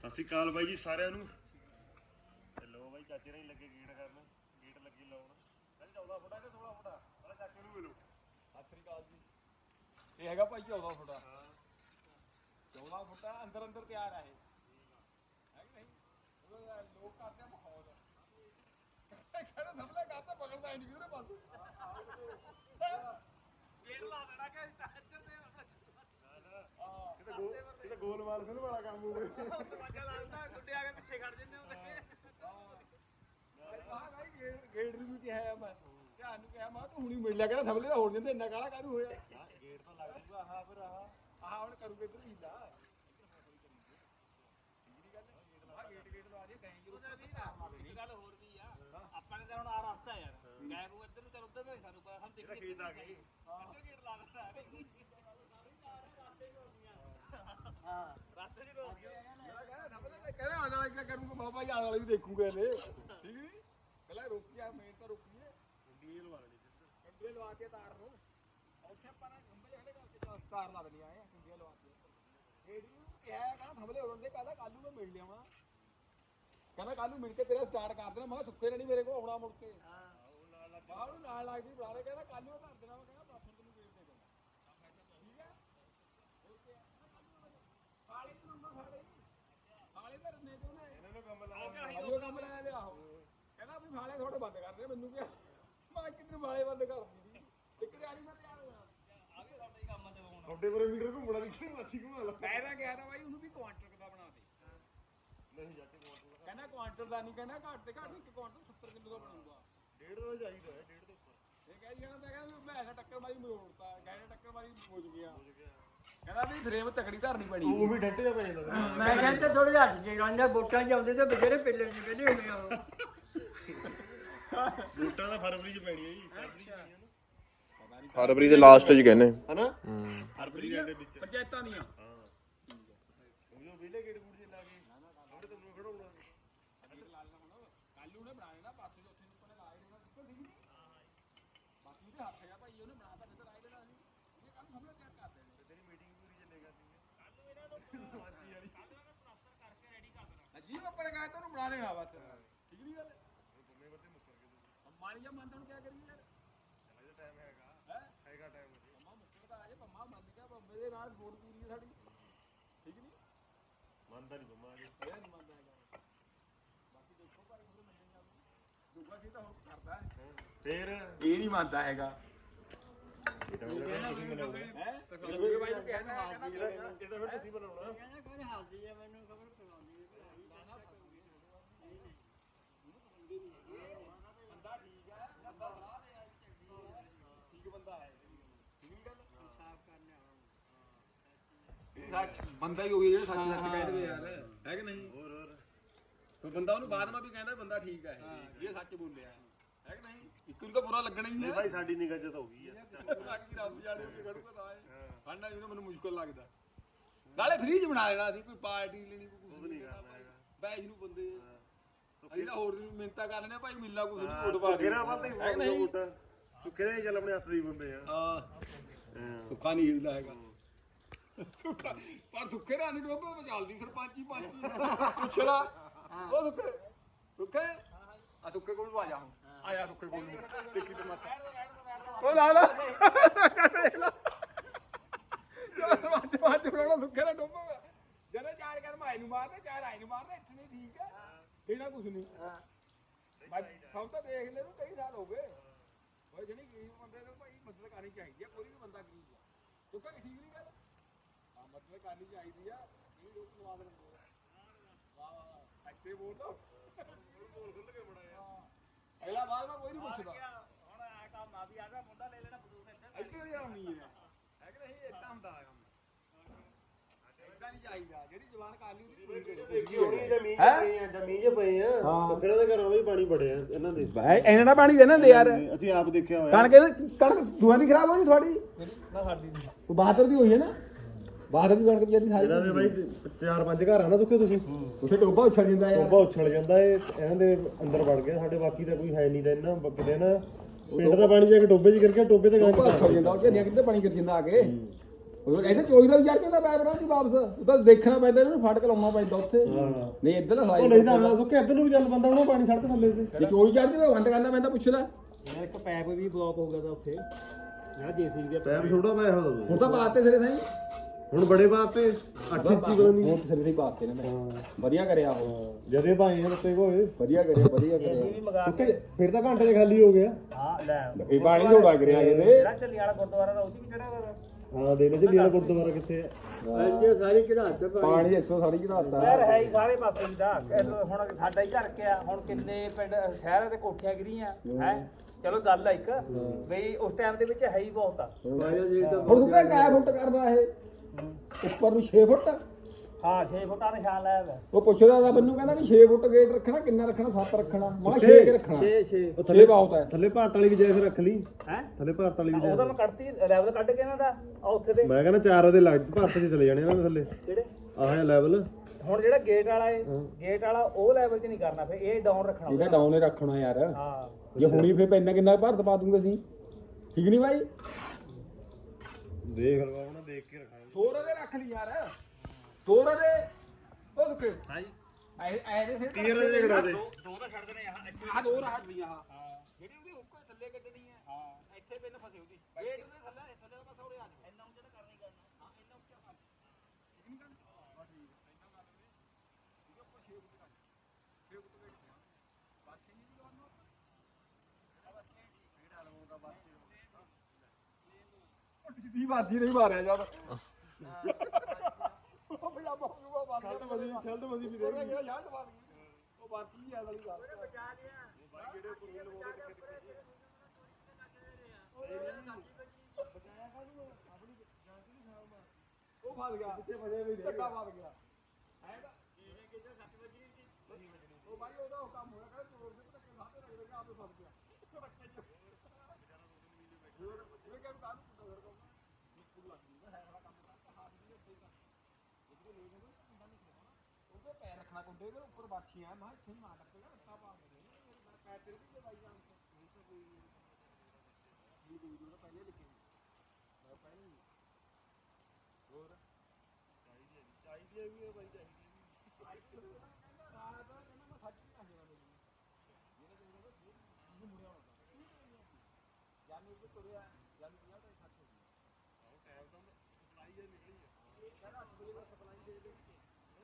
ਸਤਿ ਸ਼੍ਰੀ ਅਕਾਲ ਬਾਈ ਜੀ ਸਾਰਿਆਂ ਨੂੰ ਤੇ ਲੋ ਬਾਈ ਚਾਚੇ ਨਾਲ ਹੀ ਲੱਗੇ ਗੇਟ ਕਰਨ ਗੇਟ ਲੱਗੀ ਲਾਉਣ ਕਹਿੰਦੇ 14 ਫੁੱਟਾ ਕਿ 16 ਫੁੱਟਾ ਪਹਿਲਾਂ ਚਾਚੇ ਨੂੰ ਮਿਲੋ ਸਤਿ ਸ੍ਰੀ ਅਕਾਲ ਜੀ ਇਹ ਹੈਗਾ ਭਾਈ 14 ਫੁੱਟਾ 14 ਫੁੱਟਾ ਅੰਦਰ ਅੰਦਰ ਤਿਆਰ ਆ ਇਹ ਹੈ ਕਿ ਨਹੀਂ ਉਹਦਾ ਲੋਕ ਕਰਦੇ ਆ ਮਾਹੌਲ ਕਹਿੰਦੇ ਸਭਲੇ ਕਰਤਾ ਪਕੜਦਾ ਹੀ ਨਹੀਂ ਕਿਧਰੇ ਗੇੜ ਲਾ ਦੇਣਾ ਕਿ ਇੱਧਰ ਤੇ ਕਿਤੇ ਗੋਲ ਕਿਤੇ ਗੋਲਮਾਲ ਫਿਲਮ ਵਾਲਾ ਕੰਮ ਹੋਵੇ ਦਰਵਾਜ਼ਾ ਲਾਉਂਦਾ ਗੁੱਡੇ ਆ ਕੇ ਪਿੱਛੇ ਖੜ ਜੰਨੇ ਹੁੰਦੇ। ਹਾਂ ਗੇੜ ਨੂੰ ਕਿਹਾ ਹੈ ਮੈਂ। ਧਿਆਨ ਨੂੰ ਕਿਹਾ ਮੈਂ ਤੂੰ ਹੁਣੀ ਮਿਲ ਲਿਆ ਕਹਿੰਦਾ ਸਭਲੇ ਦਾ ਹੋਣ ਜਾਂਦੇ ਇੰਨਾ ਕਾਲਾ ਕਾਹਨੂੰ ਹੋਇਆ? ਗੇਟ ਤਾਂ ਲੱਗ ਜੂਗਾ ਆਹ ਫਿਰ ਆਹ। ਆਹ ਹੁਣ ਕਰੂਗੇ ਇਧਰ ਹੀਲਾ ਗੇਟ ਗੇਟ ਲਵਾ ਦੇ ਗੈਂ ਜੀ ਗੱਲ ਹੋਰ ਵੀ ਆ। ਆਪਾਂ ਨੇ ਤਾਂ ਹੁਣ ਆ ਰਸਤਾ ਯਾਰ। ਗਏ ਨੂੰ ਇੱਧਰ ਨੂੰ ਚੱਲ ਉੱਧਰ ਨੂੰ ਸਾਨੂੰ ਪਤਾ ਹਮ ਦੇਖੀ ਖੇਤ ਆ ਗਏ ਕਿੱਥੇ ਗੇਟ ਲਾ ਦਿੱਤਾ ਹਾਂ ਕਹਿੰਦਾ ਆਣ ਵਾਲਾ ਕੀ ਕਰੂਗਾ ਬਾਬਾ ਜੀ ਆਣ ਵਾਲੇ ਵੀ ਦੇਖੂਗੇ ਇਹਨੇ ਠੀਕ ਨਹੀਂ ਪਹਿਲਾਂ ਰੋਕੀਆ ਮੇਨ ਤਾਂ ਰੋਕੀਏ ਡੀਲ ਵਾਲੇ ਕੰਡੇ ਲਵਾ ਕੇ ਤਾਰ ਨੂੰ ਉੱਥੇ ਆਪਾਂ ਨੇ ਖੰਭੇ ਜਿਹੜੇ ਕਰਕੇ ਤਾਰ ਲਾ ਦੇਣੀ ਆਏ ਕੰਡੇ ਲਵਾ ਕੇ ਰੇਡੀ ਨੂੰ ਕਿਹਾ ਕਹਿੰਦਾ ਥੰਬਲੇ ਹੋਣ ਦੇ ਕਹਿੰਦਾ ਕੱਲ ਨੂੰ ਮਿਲ ਲਿਆਵਾਂ ਕਹਿੰਦਾ ਕੱਲ ਨੂੰ ਮਿਲ ਕੇ ਤੇਰਾ ਸਟਾਰਟ ਕਰ ਦੇਣਾ। ਮੈਂ ਕਿਹਾ ਸੁੱਕੇ ਨੇ ਨਹੀਂ ਮੇਰੇ ਕੋਲ, ਆਉਣਾ ਮੁੜ ਕੇ। ਹਾਂ ਉਹ ਨਾਲ ਲੱਗਦੀ ਬੁਲਾਰੇ ਕਹਿੰਦਾ, ਕੱਲ ਨੂੰ ਕਰ ਦੇਣਾ। ਮੈਂ ਕਹਿੰਦਾ ਪਾਥਰ ਤੈਨੂੰ ਵੇਚ ਦੇ ਦੇਣਾ ਠੀਕ ਹੈ ਹਾਲੇ ਨੂੰ ਨੰਬਰ ਫੜ ਲਈ ਹਾਲੇ ਤਾਂ ਰੰਨੇ ਤੋਂ ਨੇ ਇਹਨਾਂ ਨੂੰ ਕੰਮ ਅਜੋ ਕੰਮ ਲੈ ਲਿਆ ਉਹ ਕਹਿੰਦਾ ਵੀ ਫਾਲੇ ਥੋੜੇ ਬੰਦ ਕਰ ਦੇ ਮੈਨੂੰ ਕਿਹਾ ਮੈਂ ਕਿਧਰ ਵਾਲੇ ਬੰਦ ਕਰ ਦਿੱਤੀ ਇੱਕ ਦਿਹਾੜੀ ਮੈਂ ਤਿਆਰ ਹੋਇਆ ਆ ਵੀ ਸਾਡੇ ਕੰਮ ਚਲਾਉਣ ਤੁਹਾਡੇ ਪਰ ਮੀਟਰ ਘੁੰਮਣਾ ਦੇਖੀ ਮਾਛੀ ਘੁਮਾ ਲਾ ਮੈਂ ਤਾਂ ਕਿਹਾ ਤਾਂ ਬਾਈ ਉਹਨੂੰ ਵੀ ਕੁਆਂਟਲ ਦਾ ਬਣਾ ਦੇ। ਨਹੀਂ ਜਾਤੇ ਮੋਟਰ ਕਹਿੰਦਾ ਕੁਆਂਟਲ ਦਾ ਨਹੀਂ ਕਹਿੰਦਾ ਘੱਟ ਤੇ ਘੱਟ ਇੱਕ ਕੁਆਂਟਲ 70 ਕਿਲੋ ਦਾ ਬਣਾਊਗਾ ਡੇਢ ਦਾ ਚਾਹੀਦਾ ਹੈ ਡੇਢ ਤੋਂ ਉੱਪਰ। ਇਹ ਕਹਿ ਜੀ ਮੈਂ ਕਹਿੰਦਾ ਵੀ ਮੈਂ ਨਾ ਟੱਕਰ ਮਾਰੀ ਮਰੋੜਤਾ ਗਏ ਨੇ ਟੱਕਰ ਮਾਰੀ ਮੁੱਜ ਗਿਆ। ਕਹਿੰਦਾ ਵੀ ਫਰੇਮ ਤਕੜੀ ਧਰਨੀ ਪੈਣੀ। ਉਹ ਵੀ ਡੱਟ ਜਾ ਪੈ ਜਾਂਦਾ। ਮੈਂ ਕਹਿੰਦਾ ਥੋੜੇ ਹੱਥ ਜੇ ਗਾਂਦਾ ਵੋਟਾਂ ਜਾਂਦੇ ਤੇ ਬਥੇਰੇ ਪਿੱਲੇ ਨਹੀਂ ਵੇਲੇ ਹੁੰਦੇ ਆ ਬੂਟਾਂ ਦਾ ਫਰਵਰੀ ਚ ਪੈਣੀ ਹੈ ਜੀ। ਫਰਵਰੀ ਚ ਪੈਣੀ ਹੈ ਨਾ ਫਰਵਰੀ ਦੇ ਲਾਸਟ 'ਚ ਕਹਿੰਦੇ। ਹਨਾ? ਫਰਵਰੀ ਦੇ ਵਿੱਚ। ਪੰਚਾਇਤਾਂ ਦੀਆਂ। ਹਾਂ ਉਹ ਜੋ ਵਿਲੇ ਗੂੜ ਜੇ ਲਾ ਕੇ ਉਹਦੇ ਤੋਂ ਨੂੰ ਖੜਾਉਣਾ ਕੱਲ ਉਹਨੇ ਬਣਾ ਲੈਣਾ ਪਾਸੇ ਉੱਥੇ ਨੂੰ ਪਰੇ ਲਾਏ ਦੇਣਾ ਦਿੱਕਤ ਠੀਕ ਨਹੀਂ ਬਾਕੀ ਉਹਦੇ ਹੱਥ ਹੈਗਾ ਭਾਈ ਉਹਨੇ ਬਣਾ ਤਾਂ ਦਿੱਤਾ ਲਾਏ ਦੇਣਾ ਸੀ ਇਹ ਕੰਮ ਸਭ ਤਿਆਰ ਕਰ ਦੇਣੇ ਤੇਰੀ ਮੀਟਿੰਗ ਪੂਰੀ ਚੱਲੇਗਾ ਸੀ ਮਾਚੀ ਵਾਲੀ ਅਜੀਬ ਆਪਣੇ ਗਾਇ ਤੋਂ ਬਣਾ ਲੈਣਾ ਬਸ। ਠੀਕ ਨਹੀਂ ਗੱਲ ਮਾਰੀ ਜਾ ਮੰਨਦਾ ਨੂੰ ਕੀ ਕਰੀਏ ਯਾਰ? ਇਹਦਾ ਟਾਈਮ ਹੈਗਾ। ਹੈ? ਹੈਗਾ ਟਾਈਮ ਮੰਮਾ ਮੁੱਕਦਾ ਆ ਜੇ ਮੰਮਾ ਮੰਨ ਗਿਆ ਬੰਬੇ ਦੇ ਨਾਲ ਵੋਟ ਪੂਰੀ ਹੈ ਸਾਡੀ। ਠੀਕ ਨਹੀਂ? ਮੰਨਦਾ ਨਹੀਂ ਬੰਮਾ ਜੀ ਇਹ ਨਹੀਂ ਮੰਨਦਾ ਹੈਗਾ। ਬਾਕੀ ਦੇਖੋ ਭਾਈ ਉਹਦੇ ਮੰਨੇ ਜਾਊ ਜੁਗਾ ਸੀ ਤਾਂ ਹੁਣ ਕਰਦਾ ਹੈ। ਫੇਰ? ਇਹ ਨਹੀਂ ਮੰਨਦਾ ਹੈਗਾ। ਇਹ ਤਾਂ ਤੁਸੀਂ ਬਣਾਉਣਾ ਹੈ? ਇਹ ਹੈ ਕਹਿੰਦਾ ਤਾਂ ਫਿਰ ਤੁਸੀਂ ਬਣਾਉਣਾ। ਕਹਿੰਦਾ ਕੋਈ ਹੱਸਦੀ ਆ ਮੈਨੂੰ ਖਬਰ ਪਵਾਉਂਦੀ ਬੰਦਾ ਠੀਕ ਹੈ ਜਾਂ ਬਣਾ ਦੇ ਆ ਚੰਗੀ ਹੈ ਠੀਕ ਬੰਦਾ ਹੈ ਠੀਕ ਨਹੀਂ ਗੱਲ ਸਾਫ਼ ਕਰਨੇ ਆਉਂ ਸੱਚ ਬੰਦਾ ਹੀ ਹੋਈ ਜਿਹੜਾ ਸੱਚ ਸੱਚ ਕਹਿ ਦੇਵੇ ਯਾਰ। ਹੈ ਕਿ ਨਹੀਂ? ਹੋਰ ਹੋਰ। ਕੋਈ ਬੰਦਾ ਉਹਨੂੰ ਬਾਅਦ ਵਿੱਚ ਵੀ ਕਹਿੰਦਾ ਬੰਦਾ ਠੀਕ ਹੈ। ਇਹ ਇਹ ਸੱਚ ਬੋਲਿਆ। ਹੈ ਕਿ ਨਹੀਂ? ਇੱਕ ਨੂੰ ਤਾਂ ਬੁਰਾ ਲੱਗਣਾ ਹੀ ਹੈ ਭਾਈ ਸਾਡੀ ਨਿਗਾਹ ਚ ਤਾਂ ਹੋ ਗਈ ਆ ਲੱਗ ਗਈ ਰੱਬ ਜਾਣੇ ਕਿ ਖੜੂਗਾ ਤਾਂ ਹੈ। ਫੜਨਾ ਵੀ ਮੈਨੂੰ ਮੁਸ਼ਕਲ ਲੱਗਦਾ। ਨਾਲੇ ਫ੍ਰੀ ਚ ਬਣਾ ਲੈਣਾ ਸੀ ਕੋਈ ਪਾਰਟੀ ਲੈਣੀ ਕੋਈ ਕੁਝ ਨਹੀਂ ਕਰਨਾ ਹੈਗਾ। ਬੈਜ ਨੂੰ ਬੰਦੇ। ਅਸੀਂ ਤਾਂ ਹੋਰ ਦੀ ਮਿੰਤਾ ਕਰ ਲੈਣੇ ਭਾਈ। ਮਿਲਣਾ ਕੁਝ ਨਹੀਂ ਵੋਟ ਪਾ ਸੁਖੇਰਾ ਵੱਲ ਤੇ ਕਿ ਵੋਟ ਸੁਖੇਰਾ ਚੱਲ ਆਪਣੇ ਹੱਥ ਦੀ ਬੰਦੇ ਆ। ਹਾਂ। ਹਾਂ। ਸੁੱਖਾ ਨਹੀਂ ਹਿਲਦਾ ਹੈਗਾ। ਸੁੱਖਾ ਪਰ ਸੁੱਖੇ ਰਾਂ ਨਹੀਂ ਡੋਬੇ ਵਿੱਚ ਚੱਲਦੀ ਸਰਪੰਚੀ ਪੰਚੀ ਪੁੱਛ ਲਾ। ਉਹ ਸੁੱਖੇ ਸੁੱਖੇ ਆ ਸੁੱਖੇ ਕੋਲ ਨੂੰ ਆ ਜਾ ਹੁਣ। ਆਇਆ ਸੁੱਖੇ ਕੋਲ ਨੂੰ। ਦੇਖੀ ਤੇ ਮੱਥਾ। ਉਹ ਲਾ ਲਾ। ਬਣਾਉਣਾ ਡੋਬੇ ਜਦੋਂ ਚਾਰ ਕਰ ਮਾਈ ਨੂੰ ਮਾਰਦੇ ਚਾਰ ਆਈ ਨੂੰ ਮਾਰਦੇ ਇੱਥੇ ਨਹੀਂ ਠੀਕ ਹੈ। ਕਿਹੜਾ ਕੁਝ ਨਹੀਂ। ਮੈਂ ਸਭ ਤਾਂ ਦੇਖ ਲੈ ਨੂੰ ਕਈ ਸਾਲ ਹੋ ਗਏ। ਓਏ ਜਿਹੜੀ ਗਰੀਬ ਬੰਦੇ ਨੂੰ ਭਾਈ ਮਦਦ ਕਰਨੀ ਚਾਹੀਦੀ ਆ ਕੋਈ ਵੀ ਬੰਦਾ ਗਰੀਬ ਆ। ਚੁੱਕਾ ਠੀਕ ਨਹੀਂ ਗੱਲ ਮਦਦ ਕਰਨੀ ਚਾਹੀਦੀ ਆ ਇਹ ਲੋਕ ਸਵਾਦ ਲੈਂਦੇ ਆ ਵਾਹ ਵਾਹ ਇੱਥੇ ਬੋਲ ਦੋ। ਬੋਲ ਖੁੱਲ ਕੇ ਬੜਾ ਯਾਰ ਅਗਲਾ ਬਾਅਦ ਮੈਂ ਕੋਈ ਨਹੀਂ ਪੁੱਛਦਾ। ਹੁਣ ਆ ਕੰਮ ਆ ਵੀ ਆ ਜਾ ਮੁੰਡਾ ਲੈ ਲੈਣਾ ਬਦੂਕ ਇੱਧਰ। ਇੱਥੇ ਦੀ ਅਮੀਰ ਹੈ ਹੈ ਕਿ ਨਹੀਂ ਇਦਾਂ ਹੁੰਦਾ ਹੈ ਕੰਮ? ਇਦਾਂ ਨਹੀਂ ਚਾਹੀਦਾ। ਜਿਹੜੀ ਜਵਾਨ ਕਰ ਲਈ ਉਹਦੀ ਪੂਰੀ ਕਰੋ ਦੇਖੀ ਹੋਣੀ ਜ਼ਮੀਨ 'ਚ ਪਏ ਆ ਜ਼ਮੀਨ 'ਚ ਪਏ ਆ ਸੁਖੇਰਾ ਦੇ ਘਰੋਂ ਵੀ ਪਾਣੀ ਬੜਿਆ ਇਹਨਾਂ ਦੇ। ਭਾਈ ਇਹਨਾਂ ਦਾ ਪਾਣੀ ਦੇਣਾ ਦੇ ਯਾਰ। ਅਸੀਂ ਆਪ ਦੇਖਿਆ ਹੋਇਆ। ਕਣਕ ਕਣਕ ਦੂਆਂ ਦੀ ਖਰਾਬ ਹੋਈ ਤੁਹਾਡੀ? ਨਾ ਸਾਡੀ ਉਹ ਬਹਾਦਰ ਦੀ ਹੋਈ ਹੈ ਨਾ? ਬਹਾਦਰ ਦੀ ਕਣਕ ਜਿਹੜੀ ਸਾਰੀ ਇਹਨਾਂ ਦੇ ਬਾਈ ਚਾਰ ਪੰਜ ਘਰ ਆ ਨਾ ਦੁੱਕੇ ਤੁਸੀਂ। ਉਸੇ ਟੋਬਾ ਉੱਛਲ ਜਾਂਦਾ ਯਾਰ ਟੋਬਾ ਉਛਲ ਜਾਂਦਾ ਏ ਇਹਨਾਂ ਦੇ ਅੰਦਰ ਵੜ ਗਿਆ ਸਾਡੇ ਬਾਕੀ ਦਾ ਕੋਈ ਹੈ ਨਹੀਂ ਤਾਂ ਇਹਨਾਂ ਬੱਕਦੇ ਨਾ ਪਿੰਡ ਦਾ ਪਾਣੀ ਜਾ ਕੇ ਟੋਬੇ 'ਚ ਗਿਆ ਟੋਬੇ ਤੇ ਉੱਛਲ ਜਾਂਦਾ ਉਹ ਝੜੀਆਂ ਕਿੱਥੇ ਪਾਣੀ ਕਰ ਜਾਂਦਾ ਆ ਕੇ। ਉਹ ਕਹਿੰਦੇ ਚੋਈ ਦਾ ਵੀ ਚੜ ਜਾਂਦਾ ਪੈਪਰਾਂ ਦੀ ਵਾਪਸ। ਉਹ ਤਾਂ ਦੇਖਣਾ ਪੈਂਦਾ ਇਹਨੂੰ ਫੜ ਕੇ ਲਾਉਣਾ ਪੈਂਦਾ ਉੱਥੇ। ਹਾਂ। ਨਹੀਂ ਇੱਧਰ ਉਹ ਹਲਾਈ ਨਹੀਂ ਤਾਂ ਸੁੱਕੇ ਇੱਧਰ ਨੂੰ ਵੀ ਚੱਲ ਬੰਦਾ ਉਹਨੂੰ ਪਾਣੀ ਸੜਕ ਥੱਲੇ ਤੇ। ਜੇ ਚੋਈ ਚੜ ਜਾਵੇ ਵੰਡ ਕਰਨਾ ਪੈਂਦਾ ਪੁੱਛਦਾ। ਯਾਰ ਇੱਕ ਪੈਪ ਵੀ ਬਲੌਕ ਹੋ ਗਿਆ ਤਾਂ ਉੱਥੇ। ਜਿਹੜਾ ਜੇਸੀਬੀ ਦੇ ਟਾਈਮ ਛੋਟਾ ਪਿਆ ਹੋ ਹੁਣ ਤਾਂ ਬਾਤੇ ਸਿਰੇ ਨਹੀਂ ਹੁਣ ਬੜੇ ਬਾਤ ਤੇ 8 ਇੰਚੀ ਕੋਈ ਨਹੀਂ। ਹੁਣ ਸਿਰੇ ਦੀ ਬਾਤੇ ਨੇ ਮੈਂ ਵਧੀਆ ਕਰਿਆ ਉਹ। ਜਦੇ ਭਾਈ ਹੱਤੇ ਕੋਏ ਵਧੀਆ ਕਰਿਆ ਵਧੀਆ ਕਰਿਆ। ਸੁੱਕੇ ਫਿਰ ਤਾਂ ਘੰਟੇ 'ਚ ਖਾਲੀ ਹੋ ਗਿਆ। ਹਾਂ ਲੈ। ਇਹ ਪਾਣੀ ਥੋੜਾ ਗਿਰਿਆ ਕਿਤੇ। ਜਿਹੜਾ ਚੱਲੀ ਵਾਲਾ ਗੁਰਦੁਆਰਾ ਦਾ ਉਹਦੀ ਵੀ ਚੜਿਆ ਹੋਇਆ। ਹਾਂ ਦੇਖ ਲੈ ਜੀ ਲੀਲਾ ਗੁਰਦੁਆਰਾ ਕਿੱਥੇ ਆ। ਇੱਥੇ ਸਾਰੀ ਚੜਾਤੇ ਪਾਣੀ ਇੱਥੋਂ ਸਾਰੀ ਚੜਾਤਾ ਯਾਰ ਹੈ ਹੀ ਸਾਰੇ ਪਾਸੇ ਹੀ ਦਾ ਹੁਣ ਸਾਡਾ ਹੀ ਘਰ ਕਿਆ ਹੁਣ ਕਿੰਨੇ ਪਿੰਡ ਸ਼ਹਿਰਾਂ ਦੇ ਕੋਠੀਆਂ ਗਿਰੀਆਂ। ਹੈ। ਚਲੋ ਗੱਲ ਆ ਇੱਕ। ਬਈ ਉਸ ਟਾਈਮ ਦੇ ਵਿੱਚ ਹੈ ਹੀ ਬਹੁਤ ਆ। ਤਾਂ ਹੁਣ ਸੁੱਕਾ ਕਿਆ ਫੁੱਟ ਕਰਦਾ ਇਹ? ਉੱਪਰ ਨੂੰ 6 ਫੁੱਟ? ਹਾਂ 6 ਫੁੱਟਾਂ ਨਿਸ਼ਾਨ ਲਾਇਆ ਹੋਇਆ ਉਹ ਪੁੱਛਦਾ ਤਾਂ ਮੈਨੂੰ ਕਹਿੰਦਾ ਵੀ 6 ਫੁੱਟ ਗੇਟ ਰੱਖਣਾ ਕਿੰਨਾ ਰੱਖਣਾ? 7 ਰੱਖਣਾ ਮੈਂ 6 ਕੇ ਰੱਖਣਾ। 6 6 ਉਹ 6 ਬਹੁਤ ਹੈ। ਥੱਲੇ ਭਾਰਤ ਵਾਲੀ ਵੀ ਜੇ ਫਿਰ ਰੱਖ ਲਈ। ਹੈ? ਥੱਲੇ ਭਾਰਤ ਵਾਲੀ ਵੀ ਉਹਦਾ ਜੇ ਮੈਂ ਕੱਢਤੀ ਲੈਵਲ ਕੱਢ ਕੇ ਇਹਨਾਂ ਦਾ ਆ ਉੱਥੇ ਦੇ। ਮੈਂ ਕਹਿੰਦਾ ਚਾਰ ਦੇ ਲੱਗ ਭਾਰਤ 'ਚ ਚਲੇ ਜਾਣੇ ਇਹਨਾਂ ਦੇ ਥੱਲੇ। ਜਿਹੜੇ ਆਹ ਹੈ ਲੈਵਲ ਹੁਣ ਜਿਹੜਾ ਗੇਟ ਵਾਲਾ ਏ ਗੇਟ ਵਾਲਾ ਉਹ ਲੈਵਲ 'ਚ ਨਹੀਂ ਕਰਨਾ ਫਿਰ ਇਹ ਡਾਊਨ ਰੱਖਣਾ ਇਹਦਾ ਡਾਊਨ ਹੀ ਰੱਖਣਾ ਯਾਰ। ਹਾਂ। ਜੇ ਹੁਣੀ ਫੇਰ ਪੈਨਾ ਕਿੰਨਾ ਭਾਰਤ ਪਾ ਦੂੰਗੇ ਅਸੀਂ। ਠੀਕ ਨਹੀਂ ਭਾਈ ਦੇਖ ਲਵਾਉਣਾ ਦੇਖ ਕੇ ਰੱਖਾਂਗੇ। ਤੋਰ ਦੇ ਰੱਖ ਲਈ ਯਾਰ। ਤੋਰ ਦੇ ਉਹ ਸੁੱਕੇ ਹਾਂਜੀ। ਐ ਐ ਦੇ ਸਿਰ ਟੀਅਰ ਦੇ। ਜਿਹੜਾ ਦੇ ਦੋ? ਤਾਂ ਛੱਡ ਦੇਣੇ ਆ ਇੱਥੇ ਆ ਦੋ ਦੀਆਂ ਹਾਂ। ਜਿਹੜੀ ਉਹਦੀ ਹੁੱਕ ਥੱਲੇ ਕੱਢਣੀ ਹੈ। ਹਾਂ। ਇੱਥੇ ਪੈਨ ਫਸੇ ਉਹਦੀ। ਗੇਟ ਦੇ ਥੱਲੇ ਥੱਲੇ ਦਾ ਪਾਸਾ ਉਰੇ ਆ ਜਾ ਇੰਨਾ ਉੱਚਾ ਤਾਂ ਕਰਨਾ ਹੀ ਕਰਨਾ ਹਾਂ ਇੰਨਾ ਉੱਚਾ ਕਰ। ਠੀਕ ਨਹੀਂ। ਕਰਨਾ ਹਾਂ ਠੀਕ ਇੰਨਾ ਕਰ ਲਵੇ। ਇਹਦੇ ਉੱਪਰ 6 ਫੁੱਟ ਕਰ 6 ਫੁੱਟ ਪਿਆ ਬਸ ਨਹੀਂ ਵੀ ਲਵਾਉਣਾ ਦੀ ਬਾਜੀ ਨਹੀਂ ਮਾਰਿਆ ਜਦ ਉਹ ਬਿਲਾ ਬਾਬੂ ਬਾਬਾ ਛੱਡ ਮਦੀ ਛੱਡ ਮਦੀ ਵੀ ਉਹਨੇ ਕਿਹਾ ਯਾਰ ਦਵਾ ਲਈ ਉਹ ਬਾਜੀ ਹੀ ਆ ਵਾਲੀ ਗੱਲ ਬਚਾ ਲਿਆ ਉਹ ਫਸ ਗਿਆ। ਪਿੱਛੇ ਫਸੇ ਵੀ ਧੱਕਾ ਫਸ ਗਿਆ ਐ ਤਾਂ ਜਿਵੇਂ ਕਿ ਜੇ 7 ਵਜੇ ਸੀ ਉਹ ਬਾਈ ਉਹਦਾ ਉਹ ਕੰਮ ਹੋਇਆ ਕਹਿੰਦਾ ਚੋਰ ਦੇ ਧੱਕੇ ਸਾਹਮਣੇ ਲੱਗ ਰਿਹਾ ਆਪੇ ਫਸ ਗਿਆ ਉਹ ਰੱਖੇ ਚ ਹੋਰ ਇਹ ਕਹਿੰਦਾ ਕਾਹਨੂੰ ਪੁੱਛਦਾ ਫਿਰ ਕੰਮ ਮੁਸ਼ਕਿਲ ਲੱਗਦੀ ਹੈ ਹੈ ਵਾਲਾ ਕੰਮ ਕਰਦਾ ਹੱਥ ਵੀ ਉੱਤੇ ਕਰ ਉਹਦੇ ਲੈ ਜਾਂਦੇ ਕੁੰਡਾ ਨਹੀਂ ਖੋਣਾ ਰੱਖਣਾ ਕੁੰਡੇ ਦੇ ਉੱਪਰ ਬਾਛੀਆਂ ਮੈਂ ਇੱਥੇ ਨਾ ਟੱਪੇਗਾ ਰੱਟਾ ਪਾ ਕੇ ਦੇ ਮੇਰੇ ਪੈਰ ਤੇਰੇ ਵੀ ਲਵਾਈ ਜਾਣ ਨਹੀਂ ਤਾਂ ਕੋਈ ਇਹ ਕੋਈ ਜਿਹੜਾ ਪਹਿਲੇ ਲਿਖੇ ਮੈਂ ਪਹਿਲੇ ਹੋਰ? ਚਾਹੀਦੀ ਹੈ ਚਾਹੀਦੀ ਹੈ ਵੀ ਹੈ ਬਾਈ ਚਾਹੀਦੀ ਹੈ ਰਾਤ ਦਾ ਕਹਿੰਦਾ ਮੈਂ ਸੱਚ ਨਹੀਂ ਆਇਆ ਮੈਨੂੰ ਜਿਹੜੇ ਜਿਹੜੇ ਦਾ ਫੇਰ ਇਹ ਮੁੜਿਆ ਹੋਣਾ। ਜਾਨੀ ਕਿ ਤੁਰਿਆ ਜਾਨੀ ਕਿ ਤਾਂ ਸੱਚ ਹੋ ਗਈ ਆਹ ਟਾਈਮ ਤਾਂ ਸਪਲਾਈ ਜੇ ਨਿਕਲੀ ਹੈ। ਕਹਿੰਦਾ 8 ਵਜੇ ਦਾ ਸਪਲਾਈ ਦੇ ਦੇ।